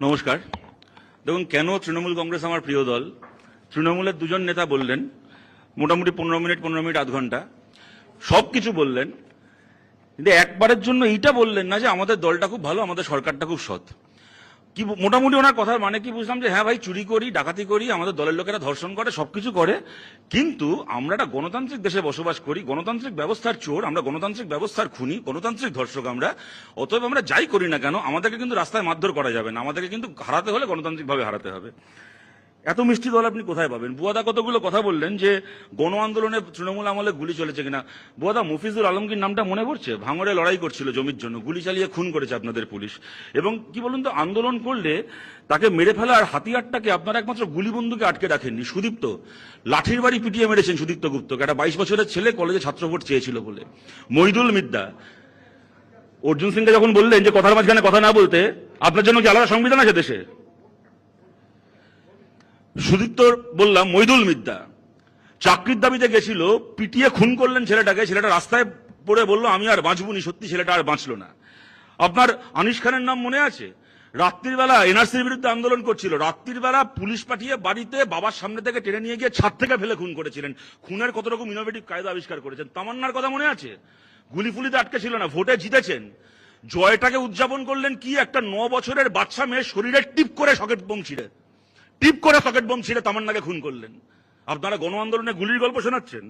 নমস্কার। দেখুন, কেন তৃণমূল কংগ্রেস আমার প্রিয় দল? তৃণমূলের দুজন নেতা বললেন, মোটামুটি পনেরো মিনিট পনেরো মিনিট, আধ ঘণ্টা। সব কিছু বললেন। কিন্তু একবারের জন্য এইটা বললেন না যে আমাদের দলটা খুব ভালো, আমাদের সরকারটা খুব সৎ। কি মোটামুটি ওনার কথার মানে কি বুঝলাম যে হ্যাঁ ভাই, চুরি করি, ডাকাতি করি, আমাদের দলের লোকেরা ধর্ষণ করে, সবকিছু করে, কিন্তু আমরা একটা গণতান্ত্রিক দেশে বসবাস করি, গণতান্ত্রিক ব্যবস্থার চোর, আমরা গণতান্ত্রিক ব্যবস্থার খুনি, গণতান্ত্রিক ধর্ষক আমরা, অতএব আমরা যাই করি না কেন, আমাদেরকে কিন্তু রাস্তায় মারধর করা যাবে না, আমাদেরকে কিন্তু হারাতে হলে গণতান্ত্রিকভাবে হারাতে হবে। এত মিষ্টি দল আপনি কোথায় পাবেন? বুয়াদা কতগুলো কথা বললেন যে গণ আন্দোলনে তৃণমূল আমলে গুলি চলেছে কিনা। বুয়াদা মুফিজুল আলমগীর নামটা মনে পড়ছে? ভাঙড়ে লড়াই করছিল জমির জন্য, গুলি চালিয়ে খুন করেছে আপনাদের পুলিশ। এবং কি বলুন তো, আন্দোলন করলে তাকে মেরে ফেলার হাতিয়ারটাকে আপনারা একমাত্র গুলি বন্ধুকে আটকে রাখেননি, সুদীপ্ত। লাঠির বাড়ি পিটিয়ে মেরেছেন সুদীপ্ত গুপ্তকে একটা বাইশ বছরের ছেলে কলেজে ছাত্র ভোট চেয়েছিল বলে। মইদুল মিদ্দা, অর্জুন সিংকে যখন বললেন যে কথার মাঝখানে কথা না বলতে, আপনার জন্য কি আলাদা সংবিধান আছে দেশে? সুদীপ্ত বললাম মৈদুল মিদ্যা চাকরির দাবিতে গেছিল, পিটিয়ে খুন করলেন ছেলেটাকে, ছেলেটা রাস্তায় পড়ে বলল, আমি আর বাঁচবনি সত্যি ছেলেটা আর বাঁচলো না। আপনার আনিস খানের নাম মনে আছে? রাত্রির বেলা এনআরসির বিরুদ্ধে আন্দোলন করছিল, রাত্রির বেলা পুলিশ পাঠিয়ে বাড়িতে বাবার সামনে থেকে টেনে নিয়ে গিয়ে ছাদ থেকে ফেলে খুন করেছিলেন। খুনের কত রকম ইনোভেটিভ কায়দা আবিষ্কার করেছেন, তামান্নার কথা মনে আছে? গুলি ফুলিতে আটকে ছিল না, ভোটে জিতেছেন। জয়টাকে উদযাপন করলেন কি একটা ন বছরের বাচ্চা মেয়ে শরীরে টিপ করে সকেট ছিঁড়ে টিপ করে সকেট বোম ছিঁড়ে তামান্নাকে খুন করলেন। আপনারা গণ আন্দোলনে গুলির গল্প শোনাচ্ছেন।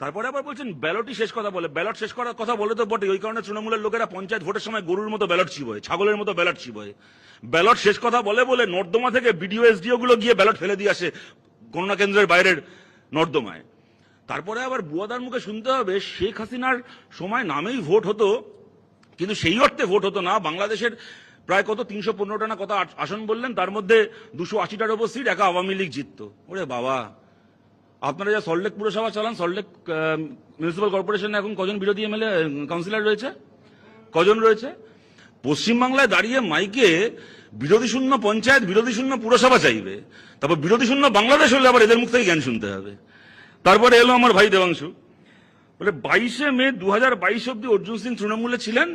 তারপরে আবার বলছেন, ব্যালটই শেষ কথা বলে, ব্যালট শেষ করার কথা বলে তো বটে ওই কারণে তৃণমূলের লোকেরা পঞ্চায়েত ভোটের সময় গরুর মতো ব্যালট চিবোয় ছাগলের মতো ব্যালট চিবোয় ব্যালট শেষ কথা বলে বলে নর্দমা থেকে বিডিও এসডিও গুলো গিয়ে ব্যালট ফেলে দিয়ে আসে গণনা কেন্দ্রের বাইরের নর্দমায়। তারপরে আবার বুয়াদার মুখে শুনতে হবে, শেখ হাসিনার সময় নামেই ভোট হতো, কিন্তু সেই অর্থে ভোট হতো না। বাংলাদেশের প্রায় কত? তিনশো পনেরোটা না কত আসন বললেন, তার মধ্যে দুশো আশিটার ওপর সিট একা আওয়ামী লীগ জিততো। ওরে বাবা। আপনারা যা সল্টলেক পুরসভা চালান সল্টলেক মিউনিসিপাল কর্পোরেশনে এখন কজন বিরোধী এমএলএ কাউন্সিলর রয়েছে? কজন রয়েছে? পশ্চিমবাংলায় দাঁড়িয়ে মাইকে বিরোধী শূন্য পঞ্চায়েত, বিরোধী শূন্য পুরসভা চাইবে। তারপর বিরোধী শূন্য বাংলাদেশ হলে আবার এদের মুখ থেকে জ্ঞান শুনতে হবে। তারপরে এলো আমার ভাই দেবাংশু। বলে বাইশে মে দু হাজার বাইশ অব্দি অর্জুন সিং তৃণমূলে ছিলেন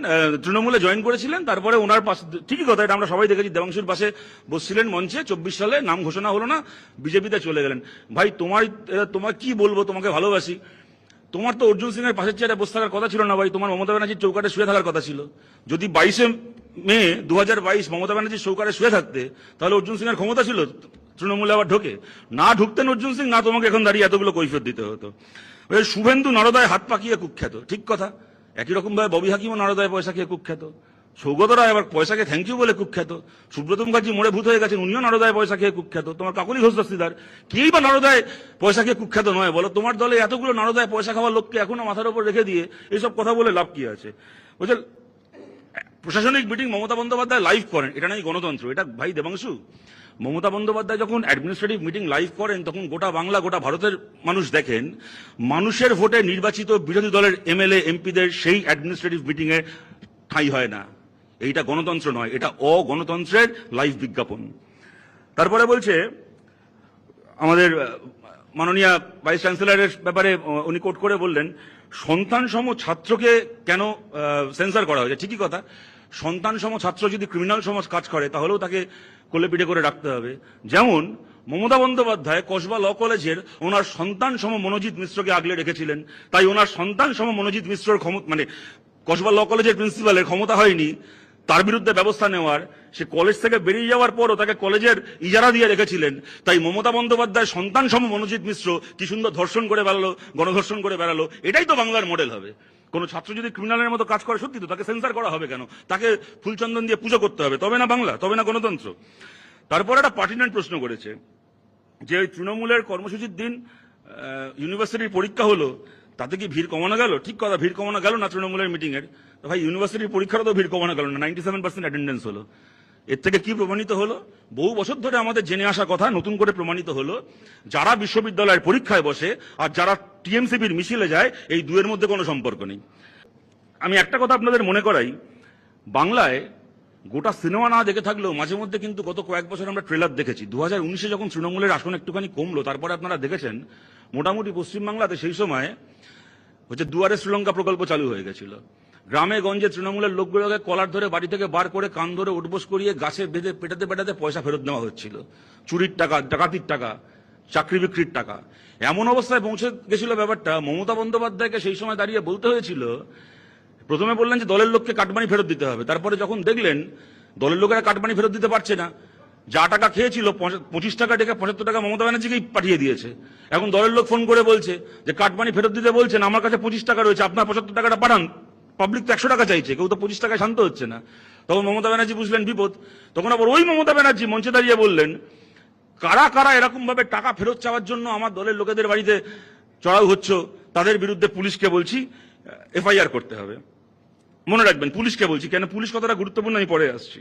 তৃণমূলে জয়েন করেছিলেন, তারপরে ওনার পাশে, ঠিকই কথা এটা আমরা সবাই দেখেছি, দেবাংশুর পাশে বসছিলেন মঞ্চে, চব্বিশ সালে, নাম ঘোষণা হলো না, বিজেপিতে চলে গেলেন। ভাই, তোমার তোমার কি বলব, তোমাকে ভালোবাসি। তোমার তো অর্জুন সিং এর পাশের চেয়ারে বসে থাকার কথা ছিল না ভাই, তোমার মমতা ব্যানার্জির চৌকাটে শুয়ে থাকার কথা ছিল। যদি বাইশে মে দু হাজার বাইশ মমতা ব্যানার্জির চৌকাটে শুয়ে থাকতে, তাহলে অর্জুন সিং এর ক্ষমতা ছিল, তৃণমূলে আবার ঢোকে। না ঢুকতেন অর্জুন সিং, না তোমাকে এখন দাঁড়িয়ে এতগুলো কৈফিয়ত দিতে হতো। ওই শুভেন্দু নরদয় হাত পাকিয়ে কুখ্যাত, ঠিক কথা। একই রকম ভাবে ববি হাকিমও নরদয় পয়সা খেয়ে কুখ্যাত। সৌগত রায় আবার পয়সাকে থ্যাংক ইউ বলে কুখ্যাত। সুব্রত মুখার্জি মোড়ে ভূত হয়ে গেছেন, উনিও নরদয় পয়সা খেয়ে কুখ্যাত। তোমার কাকুলি ঘোষ দস্তিদার, কেই বা নরদয় পয়সা খেয়ে কুখ্যাত নয়, বলো? তোমার দলে এতগুলো নরদয় পয়সা খাওয়ার লোককে এখনও মাথার উপর রেখে দিয়ে এইসব কথা বলে লাভ কি আছে? বুঝলেন প্রশাসনিক মিটিং মমতা বন্দ্যোপাধ্যায় লাইভ করেন। এটা নাই গণতন্ত্র? এটা ভাই দেবাংশু, মমতা বন্দ্যোপাধ্যায় যখন অ্যাডমিনিস্ট্রেটিভ মিটিং লাইভ করেন, তখন গোটা বাংলা, গোটা ভারতের মানুষ দেখেন, মানুষের ভোটে নির্বাচিত বিরোধী দলের এমএলএ, এমপিদের সেই অ্যাডমিনিস্ট্রেটিভ মিটিং এ ঠাঁই হয় না। এইটা গণতন্ত্র নয়, এটা অগণতন্ত্রের লাইভ বিজ্ঞাপন। তারপরে বলছে, আমাদের মাননীয় ভাইস চ্যান্সেলরের ব্যাপারে উনি কোট করে বললেন সন্তান সম ছাত্রকে কেন সেন্সার করা হয়েছে ঠিকই কথা। সন্তান সম ছাত্র যদি ক্রিমিনাল সমাজ কাজ করে, তাহলেও তাকে কোলে পিঠে করে রাখতে হবে। যেমন, মমতা বন্দ্যোপাধ্যায় কসবা ল কলেজের ওনার সন্তান সম মনোজিৎ মিশ্রকে আগলে রেখেছিলেন। তাই ওনার সন্তান সম মনোজিৎ মিশ্রর ক্ষমতা মানে কসবা ল কলেজের প্রিন্সিপালের ক্ষমতা হয়নি। তার বিরুদ্ধে ব্যবস্থা নেওয়ার, সে কলেজ থেকে বেরিয়ে যাওয়ার পরও তাকে কলেজের ইজারা দিয়ে রেখেছিলেন। তাই মমতা বন্দ্যোপাধ্যায় সন্তান সম মনোজিৎ মিশ্র কি সুন্দর ধর্ষণ করে বেড়ালো, গণধর্ষণ করে বেড়ালো, এটাই তো বাংলার মডেল হবে। কোন ছাত্র যদি ক্রিমিনালের মতো কাজ করে, সত্যি তো তাকে সেন্সার করা হবে কেন? তাকে ফুলচন্দন দিয়ে পুজো করতে হবে, তবে না বাংলা, তবে না গণতন্ত্র। তারপর একটা পার্টিনেন্ট প্রশ্ন করেছে, যে ওই তৃণমূলের কর্মসূচির দিন ইউনিভার্সিটির পরীক্ষা হলো তাতে কি ভিড় কমানো গেল? ঠিক কথা, ভিড় কমানো গেল না তৃণমূলের মিটিং এর? তো ভাই ইউনিভার্সিটির পরীক্ষারও তো ভিড় কমানো গেল না নাইনটি সেভেন পার্সেন্ট অ্যাটেন্ডেন্স হলো। এর থেকে কি প্রমাণিত হলো? বহু বছর ধরে আমাদের জেনে আসা কথা, নতুন করে প্রমাণিত হলো, যারা বিশ্ববিদ্যালয়ের পরীক্ষায় বসে আর যারা টিএমসিপির মিছিলে যায়, এই দুয়ের মধ্যে কোনো সম্পর্ক নেই। আমি একটা কথা আপনাদের মনে করাই, বাংলায় গোটা সিনেমা না দেখে থাকলেও মাঝে মধ্যে কিন্তু গত কয়েক বছর আমরা ট্রেলার দেখেছি। দু হাজার উনিশে যখন তৃণমূলের আসন একটুখানি কমলো, তারপরে আপনারা দেখেছেন, মোটামুটি পশ্চিমবাংলাতে সেই সময় হচ্ছে দুয়ারে শ্রীলঙ্কা প্রকল্প চালু হয়ে গেছিল। গ্রামে গঞ্জে তৃণমূলের লোকগুলোকে কলার ধরে বাড়ি থেকে বার করে কান ধরে উঠবোস করিয়ে গাছে বেঁধে পেটাতে পেটাতে পয়সা ফেরত নেওয়া হচ্ছিল। চুরির টাকা, ডাকাতির টাকা, চাকরি বিক্রির টাকা। এমন অবস্থায় পৌঁছে গেছিল ব্যাপারটা। মমতা বন্দ্যোপাধ্যায়কে সেই সময় দাঁড়িয়ে বলতে হয়েছিল, প্রথমে বললেন যে দলের লোককে কাটমানি ফেরত দিতে হবে। তারপরে যখন দেখলেন, দলের লোকেরা কাটমানি ফেরত দিতে পারছে না। যা টাকা খেয়েছিল পঁচিশ টাকা ডেকে পঁচাত্তর টাকা মমতা ব্যানার্জিকেই পাঠিয়ে দিয়েছে। এখন দলের লোক ফোন করে বলছে যে কাটমানি ফেরত দিতে বলছেন, আমার কাছে পঁচিশ টাকা রয়েছে, আপনার পঁচাত্তর টাকাটা পাঠান। পাবলিক তো একশো টাকা চাইছে, কেউ তো পঁচিশ টাকায় শান্ত হচ্ছে না। তখন মমতা ব্যানার্জি বুঝলেন বিপদ। তখন আবার ওই মমতা ব্যানার্জি মঞ্চে দাঁড়িয়ে বললেন, কারা কারা এরকম ভাবে টাকা ফেরত চাওয়ার জন্য আমার দলের লোকেদের বাড়িতে চড়াও হচ্ছে, তাদের বিরুদ্ধে পুলিশকে বলছি, এফআইআর করতে হবে। মনে রাখবেন, পুলিশকে বলছি, কেন পুলিশ কতটা গুরুত্বপূর্ণ আমি পরে আসছি।